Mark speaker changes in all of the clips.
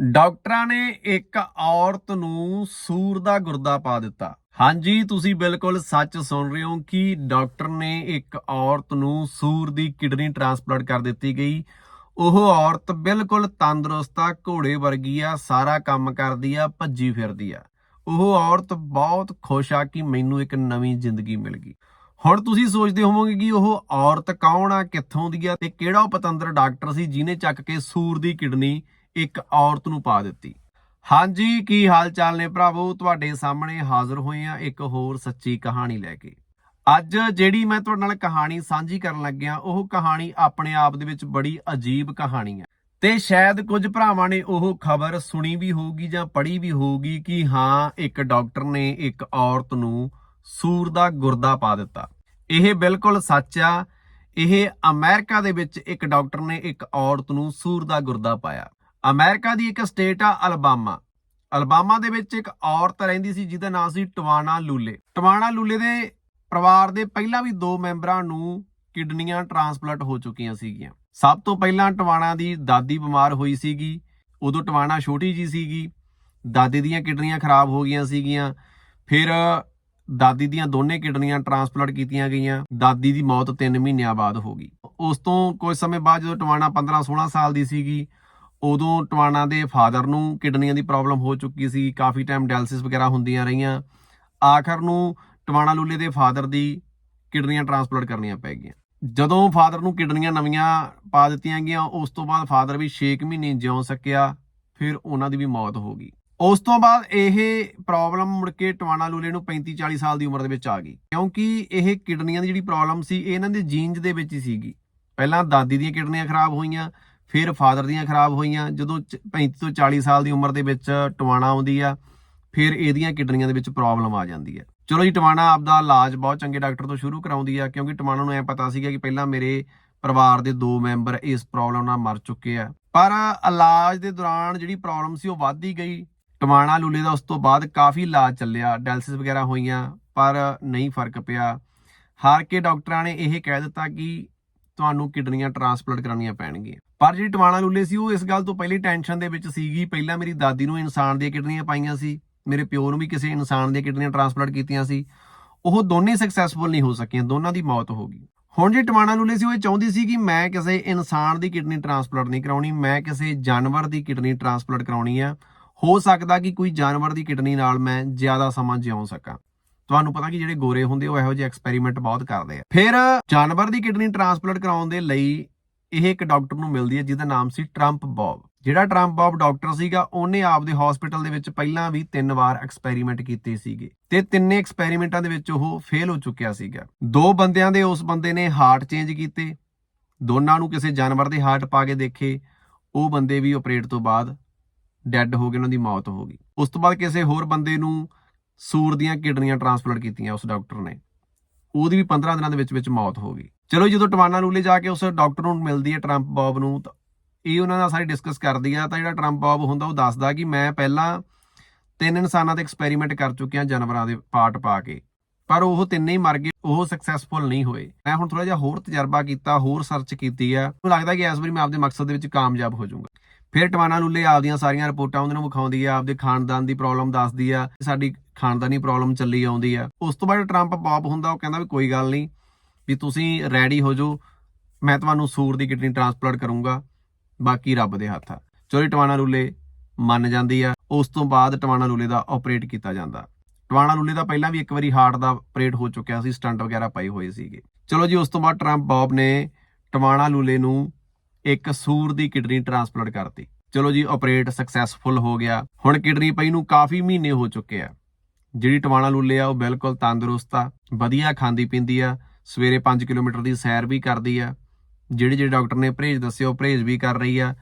Speaker 1: ਡਾਕਟਰਾਂ ਨੇ ਇੱਕ ਔਰਤ ਨੂੰ ਸੂਰ ਦਾ ਗੁਰਦਾ ਪਾ ਦਿੱਤਾ। ਹਾਂਜੀ, ਤੁਸੀਂ ਬਿਲਕੁਲ ਸੱਚ ਸੁਣ ਰਹੇ ਹੋ ਕਿ ਡਾਕਟਰ ਨੇ ਇੱਕ ਔਰਤ ਨੂੰ ਸੂਰ ਦੀ ਕਿਡਨੀ ਟ੍ਰਾਂਸਪਲਾਂਟ ਕਰ ਦਿੱਤੀ ਗਈ। ਉਹ ਔਰਤ ਬਿਲਕੁਲ ਤੰਦਰੁਸਤ ਆ, ਘੋੜੇ ਵਰਗੀ ਆ, ਸਾਰਾ ਕੰਮ ਕਰਦੀ ਆ, ਭੱਜੀ ਫਿਰਦੀ ਆ। ਉਹ ਔਰਤ ਬਹੁਤ ਖੁਸ਼ ਆ ਕਿ ਮੈਨੂੰ ਇੱਕ ਨਵੀਂ ਜ਼ਿੰਦਗੀ ਮਿਲ ਗਈ। ਹੁਣ ਤੁਸੀਂ ਸੋਚਦੇ ਹੋਵੋਗੇ ਕਿ ਉਹ ਔਰਤ ਕੌਣ ਆ, ਕਿੱਥੋਂ ਦੀ ਆ ਤੇ ਕਿਹੜਾ ਉਹ ਪਤੰਦਰ ਡਾਕਟਰ ਸੀ ਜਿਹਨੇ ਚੱਕ ਕੇ ਸੂਰ ਦੀ ਕਿਡਨੀ ਇੱਕ ਔਰਤ ਨੂੰ ਪਾ ਦਿੱਤੀ। ਹਾਂਜੀ, ਕੀ ਹਾਲ ਚਾਲ ਨੇ ਭਰਾਵੋ? ਤੁਹਾਡੇ ਸਾਹਮਣੇ ਹਾਜ਼ਰ ਹੋਏ ਆ ਇੱਕ ਹੋਰ ਸੱਚੀ ਕਹਾਣੀ ਲੈ ਕੇ। ਅੱਜ ਜਿਹੜੀ ਮੈਂ ਤੁਹਾਡੇ ਨਾਲ ਕਹਾਣੀ ਸਾਂਝੀ ਕਰਨ ਲੱਗਿਆ, ਉਹ ਕਹਾਣੀ ਆਪਣੇ ਆਪ ਦੇ ਵਿੱਚ ਬੜੀ ਅਜੀਬ ਕਹਾਣੀ ਹੈ। ਤੇ ਸ਼ਾਇਦ ਕੁਝ ਭਰਾਵਾਂ ਨੇ ਉਹ ਖਬਰ ਸੁਣੀ ਵੀ ਹੋਊਗੀ ਜਾਂ ਪੜ੍ਹੀ ਵੀ ਹੋਊਗੀ ਕਿ ਹਾਂ, ਇੱਕ ਡਾਕਟਰ ਨੇ ਇੱਕ ਔਰਤ ਨੂੰ ਸੂਰ ਦਾ ਗੁਰਦਾ ਪਾ ਦਿੱਤਾ। ਇਹ ਬਿਲਕੁਲ ਸੱਚ ਆ। ਇਹ ਅਮਰੀਕਾ ਦੇ ਵਿੱਚ ਇੱਕ ਡਾਕਟਰ ਨੇ ਇੱਕ ਔਰਤ ਨੂੰ ਸੂਰ ਦਾ ਗੁਰਦਾ ਪਾਇਆ। ਅਮਰੀਕਾ ਦੀ ਇੱਕ ਸਟੇਟ ਆ ਅਲਬਾਮਾ। ਅਲਬਾਮਾ ਦੇ ਵਿੱਚ ਇੱਕ ਔਰਤ ਰਹਿੰਦੀ ਸੀ, ਜਿਹਦਾ ਨਾਮ ਸੀ ਟਵਾਣਾ ਲੂਲੇ। ਟਵਾਣਾ ਲੂਲੇ ਦੇ ਪਰਿਵਾਰ ਦੇ ਪਹਿਲਾਂ ਵੀ ਦੋ ਮੈਂਬਰਾਂ ਨੂੰ ਕਿਡਨੀਆਂ ਟ੍ਰਾਂਸਪਲਾਂਟ ਹੋ ਚੁੱਕੀਆਂ ਸੀਗੀਆਂ। ਸਭ ਤੋਂ ਪਹਿਲਾਂ ਟਵਾਣਾ ਦੀ ਦਾਦੀ ਬਿਮਾਰ ਹੋਈ ਸੀਗੀ। ਉਦੋਂ ਟਵਾਣਾ ਛੋਟੀ ਜੀ ਸੀਗੀ। ਦਾਦੀ ਦੀਆਂ ਕਿਡਨੀਆਂ ਖਰਾਬ ਹੋ ਗਈਆਂ ਸੀਗੀਆਂ। ਫਿਰ ਦਾਦੀ ਦੀਆਂ ਦੋਨੇ ਕਿਡਨੀਆਂ ਟ੍ਰਾਂਸਪਲਾਂਟ ਕੀਤੀਆਂ ਗਈਆਂ। ਦਾਦੀ ਦੀ ਮੌਤ 3 ਮਹੀਨਿਆਂ ਬਾਅਦ ਹੋ ਗਈ। ਉਸ ਤੋਂ ਕੁਝ ਸਮੇਂ ਬਾਅਦ ਜਦੋਂ ਟਵਾਣਾ 15-16 ਸਾਲ ਦੀ ਸੀਗੀ ਉਦੋਂ ਟਵਾਣਾ ਦੇ ਫਾਦਰ ਨੂੰ ਕਿਡਨੀਆਂ ਦੀ ਪ੍ਰੋਬਲਮ ਹੋ ਚੁੱਕੀ ਸੀ, ਕਾਫੀ ਟਾਈਮ ਡਾਇਲਿਸਿਸ ਵਗੈਰਾ ਹੁੰਦੀਆਂ ਰਹੀਆਂ। ਆਖਰ ਨੂੰ ਟਵਾਣਾ ਲੂਲੇ ਦੇ ਫਾਦਰ ਦੀ ਕਿਡਨੀਆਂ ਟ੍ਰਾਂਸਪਲਾਂਟ ਕਰਨੀਆਂ ਪੈ ਗਈਆਂ। ਜਦੋਂ ਫਾਦਰ ਨੂੰ ਕਿਡਨੀਆਂ ਨਵੀਆਂ ਪਾ ਦਿੱਤੀਆਂ ਗਈਆਂ, ਉਸ ਤੋਂ ਬਾਅਦ ਫਾਦਰ ਵੀ 6 ਮਹੀਨੇ ਜਿਉਂ ਸਕਿਆ, ਫਿਰ ਉਹਨਾਂ ਦੀ ਵੀ ਮੌਤ ਹੋ ਗਈ। ਉਸ ਤੋਂ ਬਾਅਦ ਇਹ ਪ੍ਰੋਬਲਮ ਮੁੜ ਕੇ ਟਵਾਣਾ ਲੂਲੇ ਨੂੰ 35 40 ਸਾਲ ਦੀ ਉਮਰ ਦੇ ਵਿੱਚ ਆ ਗਈ। ਕਿਉਂਕਿ ਇਹ ਕਿਡਨੀਆਂ ਦੀ ਜਿਹੜੀ ਪ੍ਰੋਬਲਮ ਸੀ, ਇਹ ਇਹਨਾਂ ਦੇ ਜੀਨਸ ਦੇ ਵਿੱਚ ਹੀ ਸੀਗੀ। ਪਹਿਲਾਂ ਦਾਦੀ ਦੀਆਂ ਕਿਡਨੀਆਂ ਖਰਾਬ ਹੋਈਆਂ ਫਿਰ ਫਾਦਰ ਦੀਆਂ ਖਰਾਬ ਹੋਈਆਂ, ਜਦੋਂ ਚ- 35 ਤੋਂ 40 ਸਾਲ ਦੀ ਉਮਰ ਦੇ ਵਿੱਚ ਟਵਾਣਾ ਆਉਂਦੀ ਆ, ਫਿਰ ਇਹਦੀਆਂ ਕਿਡਨੀਆਂ ਦੇ ਵਿੱਚ ਪ੍ਰੋਬਲਮ ਆ ਜਾਂਦੀ ਹੈ ਚਲੋ ਜੀ, ਟਵਾਣਾ ਆਪਦਾ ਇਲਾਜ ਬਹੁਤ ਚੰਗੇ ਡਾਕਟਰ ਤੋਂ ਸ਼ੁਰੂ ਕਰਾਉਂਦੀ ਆ, ਕਿਉਂਕਿ ਟਵਾਣਾ ਨੂੰ ਐ ਪਤਾ ਸੀਗਾ ਕਿ ਪਹਿਲਾਂ ਮੇਰੇ ਪਰਿਵਾਰ ਦੇ ਦੋ ਮੈਂਬਰ ਇਸ ਪ੍ਰੋਬਲਮ ਨਾਲ ਮਰ ਚੁੱਕੇ ਆ। ਪਰ ਇਲਾਜ ਦੇ ਦੌਰਾਨ ਜਿਹੜੀ ਪ੍ਰੋਬਲਮ ਸੀ ਉਹ ਵੱਧਦੀ ਗਈ। ਟਵਾਣਾ ਲੂਲੇ ਦਾ ਉਸ ਤੋਂ ਬਾਅਦ ਕਾਫੀ ਇਲਾਜ ਚੱਲਿਆ, ਡਾਇਲਿਸਿਸ ਵਗੈਰਾ ਹੋਈਆਂ, ਪਰ ਨਹੀਂ ਫ਼ਰਕ ਪਿਆ। ਹਾਰ ਕੇ ਡਾਕਟਰਾਂ ਨੇ ਇਹ ਕਹਿ ਦਿੱਤਾ ਕਿ ਤੁਹਾਨੂੰ ਕਿਡਨੀਆਂ ਟ੍ਰਾਂਸਪਲਾਂਟ ਕਰਾਉਣੀਆਂ ਪੈਣਗੀਆਂ। ਪਰ ਜਿਹੜੀ ਟਵਾਣਾ ਲੂਲੇ ਸੀ, ਉਹ ਇਸ ਗੱਲ ਤੋਂ ਪਹਿਲੀ ਟੈਨਸ਼ਨ ਦੇ ਵਿੱਚ ਸੀਗੀ। ਪਹਿਲਾਂ ਮੇਰੀ ਦਾਦੀ ਨੂੰ ਇਨਸਾਨ ਦੀਆਂ ਕਿਡਨੀਆਂ ਪਾਈਆਂ ਸੀ, ਮੇਰੇ ਪਿਓ ਨੂੰ ਵੀ ਕਿਸੇ ਇਨਸਾਨ ਦੀਆਂ ਕਿਡਨੀਆਂ ਟ੍ਰਾਂਸਪਲਾਂਟ ਕੀਤੀਆਂ ਸੀ। ਉਹ ਦੋਨੇ ਸਕਸੈਸਫੁਲ ਨਹੀਂ ਹੋ ਸਕੀਆਂ, ਦੋਨਾਂ ਦੀ ਮੌਤ ਹੋ ਗਈ। ਹੁਣ ਜੇ ਟਵਾਣਾ ਲੂਲੇ ਸੀ, ਉਹ ਇਹ ਚਾਹੁੰਦੀ ਸੀ ਕਿ ਮੈਂ ਕਿਸੇ ਇਨਸਾਨ ਦੀ ਕਿਡਨੀ ਟ੍ਰਾਂਸਪਲਾਂਟ ਨਹੀਂ ਕਰਾਉਣੀ, ਮੈਂ ਕਿਸੇ ਜਾਨਵਰ ਦੀ ਕਿਡਨੀ ਟ੍ਰਾਂਸਪਲਾਂਟ ਕਰਾਉਣੀ ਆ। ਹੋ ਸਕਦਾ ਕਿ ਕੋਈ ਜਾਨਵਰ ਦੀ ਕਿਡਨੀ ਨਾਲ ਮੈਂ ਜ਼ਿਆਦਾ ਸਮਾਂ ਜਿਉਂ ਸਕਾਂ। ਤੁਹਾਨੂੰ ਪਤਾ ਕਿ ਜਿਹੜੇ ਗੋਰੇ ਹੁੰਦੇ, ਉਹ ਇਹੋ ਜਿਹੇ ਐਕਸਪੈਰੀਮੈਂਟ ਬਹੁਤ ਕਰਦੇ ਆ। ਫਿਰ ਜਾਨਵਰ ਦੀ ਕਿਡਨੀ ਟ੍ਰਾਂਸਪਲਾਂਟ ਕਰਾਉਣ ਦੇ ਲਈ ਇਹ ਇੱਕ ਡਾਕਟਰ ਨੂੰ ਮਿਲਦੀ ਹੈ, ਜਿਹਦਾ ਨਾਮ ਸੀ ਟਰੰਪ ਬੌਬ। ਜਿਹੜਾ ਟਰੰਪ ਬੌਬ ਡਾਕਟਰ ਸੀਗਾ, ਉਹਨੇ ਆਪਦੇ ਹਸਪੀਟਲ ਦੇ ਵਿੱਚ ਪਹਿਲਾਂ ਵੀ ਤਿੰਨ ਵਾਰ ਐਕਸਪੈਰੀਮੈਂਟ ਕੀਤੇ ਸੀਗੇ ਤੇ ਤਿੰਨੇ ਐਕਸਪੈਰੀਮੈਂਟਾਂ ਦੇ ਵਿੱਚ ਉਹ ਫੇਲ ਹੋ ਚੁੱਕਿਆ ਸੀਗਾ। ਦੋ ਬੰਦਿਆਂ ਦੇ ਉਸ ਬੰਦੇ ਨੇ ਹਾਰਟ ਚੇਂਜ ਕੀਤੇ, ਦੋਨਾਂ ਨੂੰ ਕਿਸੇ ਜਾਨਵਰ ਦੇ ਹਾਰਟ ਪਾ ਕੇ ਦੇਖੇ, ਉਹ ਬੰਦੇ ਵੀ ਆਪਰੇਟ ਤੋਂ ਬਾਅਦ ਡੈੱਡ ਹੋ ਗਏ, ਉਹਨਾਂ ਦੀ ਮੌਤ ਹੋ ਗਈ। ਉਸ ਤੋਂ ਬਾਅਦ ਕਿਸੇ ਹੋਰ ਬੰਦੇ ਨੂੰ ਸੂਰ ਦੀਆਂ ਕਿਡਨੀਆਂ ਟ੍ਰਾਂਸਪਲਾਂਟ ਕੀਤੀਆਂ ਉਸ ਡਾਕਟਰ ਨੇ। ਉਹਦੀ ਵੀ 15 ਦਿਨਾਂ ਦੇ ਵਿੱਚ ਵਿੱਚ ਮੌਤ ਹੋ ਗਈ। ਚਲੋ ਜਦੋਂ ਟਵਾਨਾ ਲੂਲੇ ਜਾ ਕੇ ਉਸ ਡਾਕਟਰ ਨੂੰ ਮਿਲਦੀ ਹੈ ਟਰੰਪ ਬੌਬ ਨੂੰ, ਤਾਂ ਇਹ ਉਹਨਾਂ ਨਾਲ ਸਾਰੀ ਡਿਸਕਸ ਕਰਦੀ ਆ, ਤਾਂ ਜਿਹੜਾ ਟਰੰਪ ਬੌਬ ਹੁੰਦਾ ਉਹ ਦੱਸਦਾ ਕਿ ਮੈਂ ਪਹਿਲਾਂ ਤਿੰਨ ਇਨਸਾਨਾਂ ਤੇ ਐਕਸਪੈਰੀਮੈਂਟ ਕਰ ਚੁੱਕਿਆ ਜਾਨਵਰਾਂ ਦੇ ਪਾਰਟ ਪਾ ਕੇ, ਪਰ ਉਹ ਤਿੰਨੇ ਹੀ ਮਰ ਗਏ, ਉਹ ਸਕਸੈਸਫੁਲ ਨਹੀਂ ਹੋਏ। ਮੈਂ ਹੁਣ ਥੋੜਾ ਜਿਹਾ ਹੋਰ ਤਜਰਬਾ ਕੀਤਾ, ਹੋਰ ਸਰਚ ਕੀਤੀ ਆ, ਮੈਨੂੰ ਲੱਗਦਾ ਕਿ ਇਸ ਵਾਰੀ ਮੈਂ ਆਪਦੇ ਮਕਸਦ ਦੇ ਵਿੱਚ ਕਾਮਯਾਬ ਹੋ ਜਾਊਂਗਾ। ਫਿਰ ਟਵਾਨਾ ਲੂਲੇ ਆਪਦੀਆਂ ਸਾਰੀਆਂ ਰਿਪੋਰਟਾਂ ਉਹਨਾਂ ਨੂੰ ਵਿਖਾਉਂਦੀ ਆ, ਆਪਦੇ ਖਾਨਦਾਨ ਦੀ ਪ੍ਰੋਬਲਮ ਦੱਸਦੀ ਆ, ਸਾਡੀ ਖਾਨਦਾਨੀ ਪ੍ਰੋਬਲਮ ਚੱਲੀ ਆਉਂਦੀ ਆ। ਉਸ ਤੋਂ ਬਾਅਦ ਟਰੰਪ ਪੌਪ ਹੁੰਦਾ, ਉਹ ਕਹਿੰਦਾ ਵੀ ਕੋਈ ਗੱਲ ਨਹੀਂ ਵੀ ਤੁਸੀਂ ਰੈਡੀ ਹੋ ਜਾਓ। ਮੈਂ ਤੁਹਾਨੂੰ ਸੂਰ ਦੀ ਕਿਡਨੀ ਟ੍ਰਾਂਸਪਲਾਂਟ ਕਰੂੰਗਾ। ਬਾਕੀ ਰੱਬ ਦੇ ਹੱਥ ਆ। ਚੋਰੀ ਟਵਾਣਾ ਲੂਲੇ ਮੰਨ ਜਾਂਦੀ ਆ। ਉਸ ਤੋਂ ਬਾਅਦ ਟਵਾਣਾ ਲੂਲੇ ਦਾ ਆਪਰੇਟ ਕੀਤਾ ਜਾਂਦਾ। ਟਵਾਣਾ ਲੂਲੇ ਦਾ ਪਹਿਲਾਂ ਵੀ ਇੱਕ ਵਾਰੀ ਹਾਰਟ ਦਾ ਆਪਰੇਟ ਹੋ ਚੁੱਕਿਆ ਸੀ ਸਟੰਟ ਵਗੈਰਾ ਪਏ ਹੋਏ ਸੀਗੇ। ਚਲੋ ਜੀ, ਉਸ ਤੋਂ ਬਾਅਦ ਟਰੰਪ ਬੌਬ ਨੇ ਟਵਾਣਾ ਲੂਲੇ ਨੂੰ ਇੱਕ ਸੂਰ ਦੀ ਕਿਡਨੀ ਟ੍ਰਾਂਸਪਲਾਂਟ ਕਰਤੀ। ਚਲੋ ਜੀ ਆਪਰੇਟ ਸਕਸੈਸਫੁਲ ਹੋ ਗਿਆ। ਹੁਣ ਕਿਡਨੀ ਪਈ ਨੂੰ ਕਾਫੀ ਮਹੀਨੇ ਹੋ ਚੁੱਕੇ ਆ। ਜਿਹੜੀ ਟਵਾਣਾ ਲੂਲੇ ਆ, ਉਹ ਬਿਲਕੁਲ ਤੰਦਰੁਸਤ ਆ, ਵਧੀਆ ਖਾਂਦੀ ਪੀਂਦੀ ਆ। ਸਵੇਰੇ 5 ਕਿਲੋਮੀਟਰ ਦੀ ਸੈਰ ਵੀ ਕਰਦੀ ਆ, ਜਿਹੜੇ ਜਿਹੜੇ ਡਾਕਟਰ ਨੇ ਪਰਹੇਜ਼ ਦੱਸਿਓ ਪਰਹੇਜ਼ ਵੀ ਕਰ ਰਹੀ ਆ,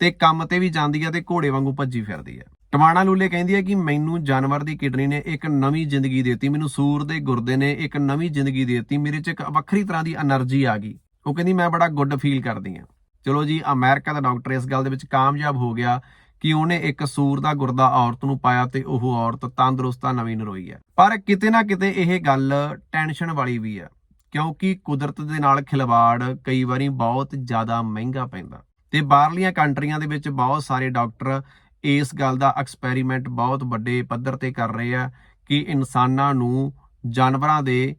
Speaker 1: ਤੇ ਕੰਮ ਤੇ ਵੀ ਜਾਂਦੀ ਆ ਤੇ ਘੋੜੇ ਵਾਂਗੂ ਭੱਜੀ ਫਿਰਦੀ ਆ। ਟਮਾਣਾ ਲੂਲੇ ਕਹਿੰਦੀ ਆ ਕਿ ਮੈਨੂੰ ਜਾਨਵਰ ਦੀ ਕਿਡਨੀ ਨੇ ਇੱਕ ਨਵੀਂ ਜ਼ਿੰਦਗੀ ਦਿੱਤੀ, ਮੈਨੂੰ ਸੂਰ ਦੇ ਗੁਰਦੇ ਨੇ ਇੱਕ ਨਵੀਂ ਜ਼ਿੰਦਗੀ ਦਿੱਤੀ, ਮੇਰੇ 'ਚ ਇੱਕ ਵੱਖਰੀ ਤਰ੍ਹਾਂ ਦੀ એનર્ਜੀ ਆ ਗਈ। ਉਹ ਕਹਿੰਦੀ, ਮੈਂ ਬੜਾ ਗੁੱਡ ਫੀਲ ਕਰਦੀ ਆ। ਚਲੋ ਜੀ, ਅਮਰੀਕਾ ਦਾ ਡਾਕਟਰ ਇਸ ਗੱਲ ਦੇ ਵਿੱਚ ਕਾਮਯਾਬ ਹੋ ਗਿਆ ਕਿ ਉਹਨੇ ਇੱਕ ਸੂਰ ਦਾ ਗੁਰਦਾ ਔਰਤ ਨੂੰ ਪਾਇਆ ਤੇ ਉਹ ਔਰਤ ਤੰਦਰੁਸਤ ਨਵੀਂ ਨਰੋਈ ਹੈ ਪਰ ਕਿਤੇ ਨਾ ਕਿਤੇ ਇਹ ਗੱਲ ਟੈਨਸ਼ਨ ਵਾਲੀ ਵੀ ਹੈ ਕਿਉਂਕਿ ਕੁਦਰਤ ਦੇ ਨਾਲ ਖਿਲਵਾੜ ਕਈ ਵਾਰੀ ਬਹੁਤ ਜ਼ਿਆਦਾ ਮਹਿੰਗਾ ਪੈਂਦਾ। ਤੇ ਬਾਹਰਲੀਆਂ ਕੰਟਰੀਆਂ ਦੇ ਵਿੱਚ ਬਹੁਤ ਸਾਰੇ ਡਾਕਟਰ ਇਸ ਗੱਲ ਦਾ ਐਕਸਪੈਰੀਮੈਂਟ ਬਹੁਤ ਵੱਡੇ ਪੱਧਰ ਤੇ ਕਰ ਰਹੇ ਆ ਕਿ ਇਨਸਾਨਾਂ ਨੂੰ ਜਾਨਵਰਾਂ ਦੇ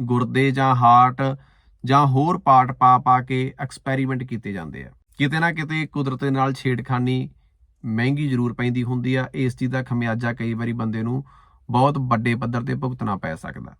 Speaker 1: ਗੁਰਦੇ ਜਾਂ ਹਾਰਟ ਜਾਂ ਹੋਰ ਪਾਰਟ ਪਾ ਪਾ ਕੇ ਐਕਸਪੈਰੀਮੈਂਟ ਕੀਤੇ ਜਾਂਦੇ ਆ। ਕਿਤੇ ਨਾ ਕਿਤੇ ਕੁਦਰਤ ਦੇ ਨਾਲ ਛੇੜਖਾਨੀ ਮਹਿੰਗੀ ਜ਼ਰੂਰ ਪੈਂਦੀ ਹੁੰਦੀ ਆ। ਇਸ ਚੀਜ਼ ਦਾ ਖਮਿਆਜਾ ਕਈ ਵਾਰੀ ਬੰਦੇ ਨੂੰ ਬਹੁਤ ਵੱਡੇ ਪੱਧਰ ਤੇ ਭੁਗਤਣਾ ਪੈ ਸਕਦਾ।